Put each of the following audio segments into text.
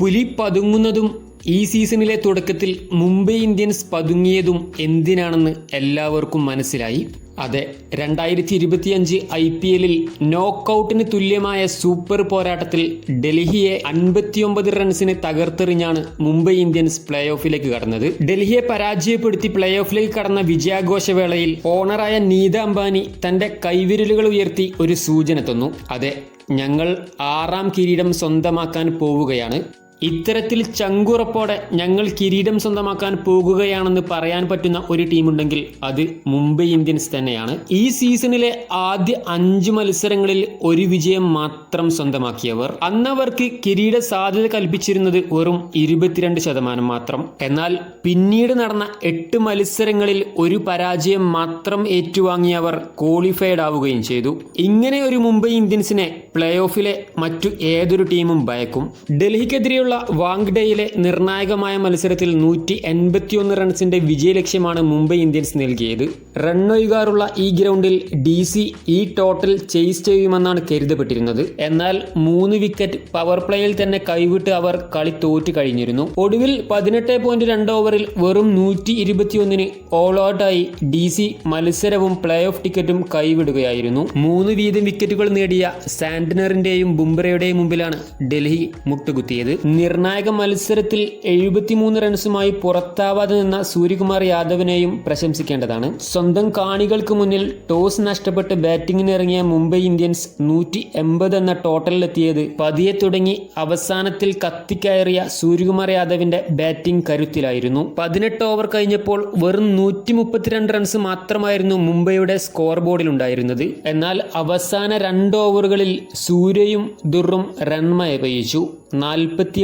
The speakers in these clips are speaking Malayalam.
പുലി പതുങ്ങുന്നതും ഈ സീസണിലെ തുടക്കത്തിൽ മുംബൈ ഇന്ത്യൻസ് പതുങ്ങിയതും എന്തിനാണെന്ന് എല്ലാവർക്കും മനസ്സിലായി. അതെ രണ്ടായിരത്തി ഇരുപത്തിയഞ്ച് ഐ പി എല്ലിൽ നോക്കൌട്ടിന് തുല്യമായ സൂപ്പർ പോരാട്ടത്തിൽ ഡൽഹിയെ അൻപത്തിയൊമ്പത് റൺസിന് തകർത്തെറിഞ്ഞാണ് മുംബൈ ഇന്ത്യൻസ് പ്ലേ ഓഫിലേക്ക് കടന്നത്. ഡൽഹിയെ പരാജയപ്പെടുത്തി പ്ലേ ഓഫിലേക്ക് കടന്ന വിജയാഘോഷവേളയിൽ ഓണറായ നീത അംബാനി തന്റെ കൈവിരലുകൾ ഉയർത്തി ഒരു സൂചന തന്നു. അതെ ഞങ്ങൾ ആറാം കിരീടം സ്വന്തമാക്കാൻ പോവുകയാണ്. ഇത്തരത്തിൽ ചങ്കുറപ്പോടെ ഞങ്ങൾ കിരീടം സ്വന്തമാക്കാൻ പോകുകയാണെന്ന് പറയാൻ പറ്റുന്ന ഒരു ടീമുണ്ടെങ്കിൽ അത് മുംബൈ ഇന്ത്യൻസ് തന്നെയാണ്. ഈ സീസണിലെ ആദ്യ അഞ്ച് മത്സരങ്ങളിൽ ഒരു വിജയം മാത്രം സ്വന്തമാക്കിയവർ. അന്നവർക്ക് കിരീട സാധ്യത കൽപ്പിച്ചിരുന്നത് വെറും ഇരുപത്തിരണ്ട് ശതമാനം മാത്രം. എന്നാൽ പിന്നീട് നടന്ന എട്ട് മത്സരങ്ങളിൽ ഒരു പരാജയം മാത്രം ഏറ്റുവാങ്ങിയവർ ക്വാളിഫൈഡ് ആവുകയും ചെയ്തു. ഇങ്ങനെ ഒരു മുംബൈ ഇന്ത്യൻസിനെ പ്ലേ ഓഫിലെ മറ്റു ഏതൊരു ടീമും ഭയക്കും. ഡൽഹിക്കെതിരെയുള്ള വാങ്ഡേയിലെ നിർണായകമായ മത്സരത്തിൽ നൂറ്റി എൺപത്തിയൊന്ന് റൺസിന്റെ വിജയലക്ഷ്യമാണ് മുംബൈ ഇന്ത്യൻസ് നൽകിയത്. റണ്ണൊഴുകാറുള്ള ഈ ഗ്രൗണ്ടിൽ ഡി സി ഈ ടോട്ടൽ ചേസ് ചെയ്യുമെന്നാണ് കരുതപ്പെട്ടിരുന്നത്. എന്നാൽ മൂന്ന് വിക്കറ്റ് പവർ പ്ലേയിൽ തന്നെ കൈവിട്ട് അവർ കളി തോറ്റു കഴിഞ്ഞിരുന്നു. ഒടുവിൽ പതിനെട്ട് പോയിന്റ് രണ്ട് ഓവറിൽ വെറും നൂറ്റി ഇരുപത്തിയൊന്നിന് ഓൾ ഔട്ടായി ഡി സി മത്സരവും പ്ലേ ഓഫ് ടിക്കറ്റും കൈവിടുകയായിരുന്നു. മൂന്ന് വീതം വിക്കറ്റുകൾ നേടിയ സാന്റനറിന്റെയും ബുംബ്രയുടെയും മുമ്പിലാണ് ഡൽഹി മുട്ടുകുത്തിയത്. നിർണായക മത്സരത്തിൽ എഴുപത്തിമൂന്ന് റൺസുമായി പുറത്താവാതെ നിന്ന സൂര്യകുമാർ യാദവിനെയും പ്രശംസിക്കേണ്ടതാണ്. സ്വന്തം കാണികൾക്ക് മുന്നിൽ ടോസ് നഷ്ടപ്പെട്ട് ബാറ്റിംഗിനിറങ്ങിയ മുംബൈ ഇന്ത്യൻസ് നൂറ്റി എൺപത് എന്ന ടോട്ടലിലെത്തിയത് പതിയെ തുടങ്ങി അവസാനത്തിൽ കത്തിക്കയറിയ സൂര്യകുമാർ യാദവിന്റെ ബാറ്റിംഗ് കരുത്തിലായിരുന്നു. പതിനെട്ട് ഓവർ കഴിഞ്ഞപ്പോൾ വെറും നൂറ്റി മുപ്പത്തിരണ്ട് റൺസ് മാത്രമായിരുന്നു മുംബൈയുടെ സ്കോർ ബോർഡിൽ ഉണ്ടായിരുന്നത് എന്നാൽ അവസാന രണ്ട് ഓവറുകളിൽ സൂര്യയും ദുറും റൺമയ പെയ്യിച്ചു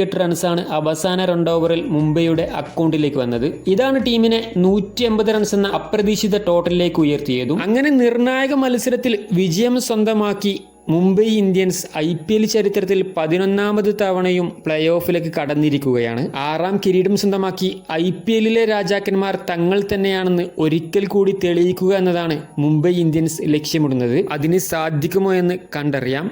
നാൽപ്പത്തിയെട്ട് റൺസാണ് അവസാന രണ്ട് ഓവറിൽ മുംബൈയുടെ അക്കൗണ്ടിലേക്ക് വന്നത്. ഇതാണ് ടീമിനെ നൂറ്റി എൺപത് റൺസ് എന്ന അപ്രതീക്ഷിത ടോട്ടലിലേക്ക് ഉയർത്തിയതും അങ്ങനെ നിർണായക മത്സരത്തിൽ വിജയം സ്വന്തമാക്കി Mumbai Indians I P L ചരിത്രത്തിൽ പതിനൊന്നാമത് തവണയും പ്ലേ ഓഫിലേക്ക് കടന്നിരിക്കുകയാണ്. ആറാം കിരീടം സ്വന്തമാക്കി ഐ പി എല്ലിലെ രാജാക്കന്മാർ തങ്ങൾ തന്നെയാണെന്ന് ഒരിക്കൽ കൂടി തെളിയിക്കുക എന്നതാണ് മുംബൈ ഇന്ത്യൻസ് ലക്ഷ്യമിടുന്നത്. അതിന് സാധിക്കുമോ എന്ന് കണ്ടറിയാം.